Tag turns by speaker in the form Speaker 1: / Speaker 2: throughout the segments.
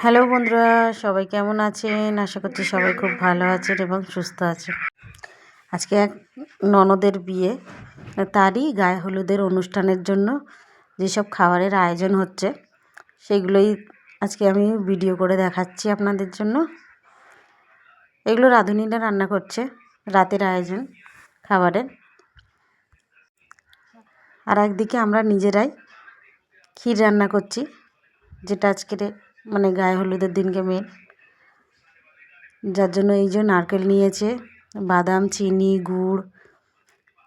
Speaker 1: Hello বন্ধুরা, সবাই কেমন আছেন? আশা করছি সবাই খুব ভালো আছেন এবং সুস্থ আছেন। আজকে এক ননদের বিয়ে। তারই গায়ে হলুদের অনুষ্ঠানের জন্য যেসব খাবারের আয়োজন হচ্ছে, সেগুলোই আজকে আমি ভিডিও করে দেখাচ্ছি আপনাদের জন্য। এগুলো রাঁধুনিরা রান্না করছে, রাতের আয়োজন খাবারের। আর একদিকে আমরা নিজেরাই ক্ষীর রান্না করছি, যেটা আজকের মানে গায়ে হলুদের দিনকে মেন। যার জন্য এই যে নারকেল নিয়েছে, বাদাম, চিনি, গুড়,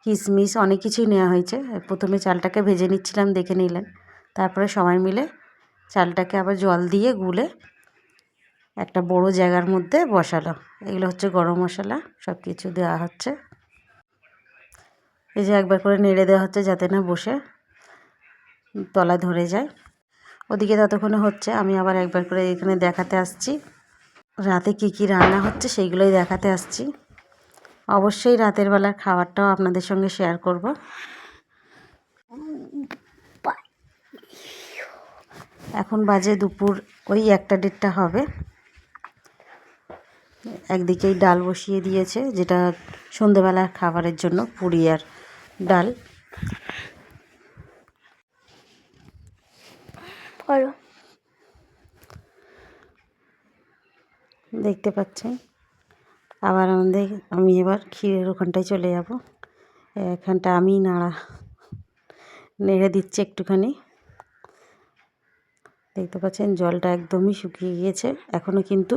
Speaker 1: কিশমিশ অনেক কিছুই নেওয়া হয়েছে। প্রথমে চালটাকে ভেজে নিচ্ছিলাম, দেখে নিলেন। তারপরে সবাই মিলে চালটাকে আবার জল দিয়ে গুলে একটা বড় জায়গার মধ্যে বসালো এগুলো হচ্ছে গরম মশলা, সব কিছু দেওয়া হচ্ছে। এই যে একবার করে নেড়ে দেওয়া হচ্ছে যাতে না বসে, তলা ধরে যায়। ওদিকে ততক্ষণে হচ্ছে, আমি আবার একবার করে এখানে দেখাতে আসছি। রাতে কি কি রান্না হচ্ছে সেইগুলোই দেখাতে আসছি। অবশ্যই রাতের বেলার খাবারটাও আপনাদের সঙ্গে শেয়ার করব। এখন বাজে দুপুর, ওই একটা দেড়টা হবে। একদিকেই ডাল বসিয়ে দিয়েছে, যেটা সন্ধেবেলার খাবারের জন্য, পুরি আর ডাল।
Speaker 2: করো।
Speaker 1: দেখতে পাচ্ছেন? আবার আমাদের, আমি এবার ক্ষীরের ওখানটায় চলে যাব। এখানটা আমি নাড়া, নেড়ে দিচ্ছি একটুখানি। দেখতে পাচ্ছেন? জলটা একদমই শুকিয়ে গিয়েছে। এখনও কিন্তু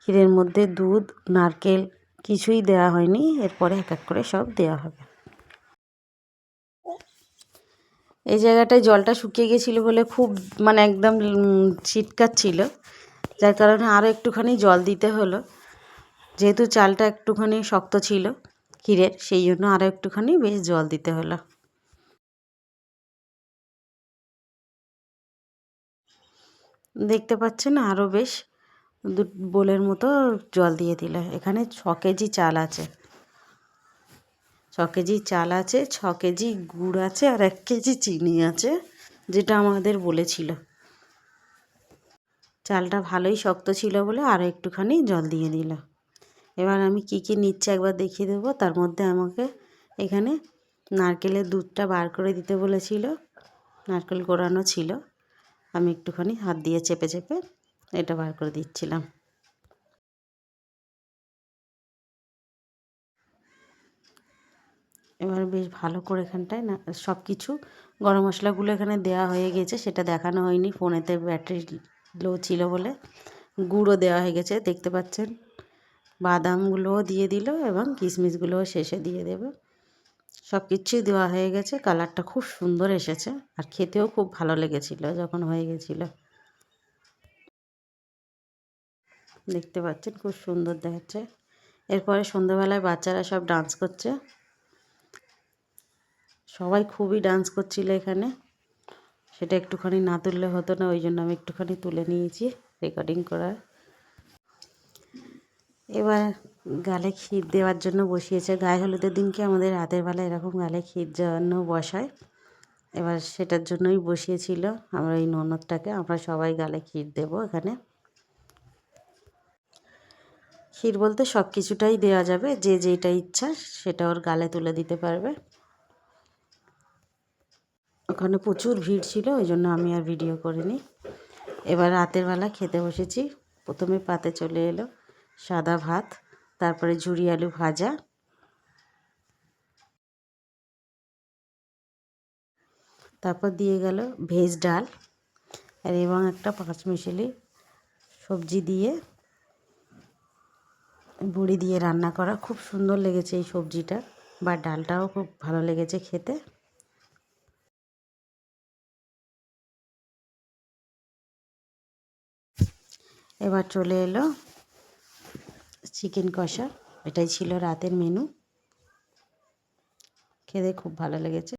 Speaker 1: ক্ষীরের মধ্যে দুধ, নারকেল কিছুই দেওয়া হয়নি। এরপরে এক এক করে সব দেওয়া হবে। এই জায়গাটায় জলটা শুকিয়ে গেছিল বলে খুব মানে একদম ছিটকাচ্ছিল যার কারণে আরও একটুখানি জল দিতে হলো। যেহেতু চালটা একটুখানি শক্ত ছিল ক্ষীরের, সেই জন্য আরও একটুখানি বেশ জল দিতে হলো। দেখতে পাচ্ছেন আরও বেশ দু, বোলের মতো জল দিয়ে দিল। এখানে ছ কেজি চাল আছে। কেজি চাল আছে, ছ কেজি গুড় আছে আর এক কেজি চিনি আছে, যেটা আমাদের বলেছিল। চালটা ভালোই শক্ত ছিল বলে আরও একটুখানি জল দিয়ে দিল। এবার আমি কি কি নিচ্ছে একবার দেখিয়ে দেবো। তার মধ্যে আমাকে এখানে নারকেলের দুধটা বার করে দিতে বলেছিল। নারকেল কোরানো ছিল। আমি একটুখানি হাত দিয়ে চেপে চেপে এটা বার করে দিচ্ছিলাম। এবার বেশ ভালো করে এখানটায় না সব কিছু গরম মশলাগুলো এখানে দেওয়া হয়ে গেছে, সেটা দেখানো হয়নি, ফোনেতে ব্যাটারি লো ছিল বলে গুঁড়ো দেওয়া হয়ে গেছে, দেখতে পাচ্ছেন? বাদামগুলোও দিয়ে দিল এবং কিশমিশগুলোও শেষে দিয়ে দেবে। সব কিছুই দেওয়া হয়ে গেছে, কালারটা খুব সুন্দর এসেছে আর খেতেও খুব ভালো লেগেছিল যখন হয়ে গেছিল। দেখতে পাচ্ছেন, খুব সুন্দর দেখাচ্ছে। এরপরে সন্ধ্যাবেলায় বাচ্চারা সব ডান্স করছে। সবাই খুবই ডান্স করছিল এখানে। সেটা একটুখানি না তুললে হতো না, ওই জন্য আমি একটুখানি তুলে নিয়েছি রেকর্ডিং করার। এবার গালে ক্ষীর দেওয়ার জন্য বসিয়েছে। গায়ে হলুদের দিনকে আমাদের রাতের বেলা এরকম গালে ক্ষীর জন্য বসায়? এবার সেটার জন্যই বসিয়েছিল। আমরা এই ননদটাকে, আমরা সবাই গালে ক্ষীর দেব এখানে। ক্ষীর বলতে সব কিছুটাই দেওয়া যাবে, যে যেটা ইচ্ছা সেটা ওর গালে তুলে দিতে পারবে। ওখানে প্রচুর ভিড় ছিল, ওই জন্য আমি আর ভিডিও করিনি। এবার রাতের বেলা খেতে বসেছি। প্রথমে পাতে চলে এলো সাদা ভাত, তারপরে ঝুরি আলু ভাজা। তারপর দিয়ে গেল ভেজ ডাল আর এবং একটা পাঁচ মিশালি সবজি দিয়ে বড়ি দিয়ে রান্না করা। খুব সুন্দর লেগেছে এই সবজিটা বা ডালটাও খুব ভালো লেগেছে খেতে। এবার চলে এলো চিকেন কষা। এটাই ছিল রাতের মেনু খেতে খুব ভালো লেগেছে।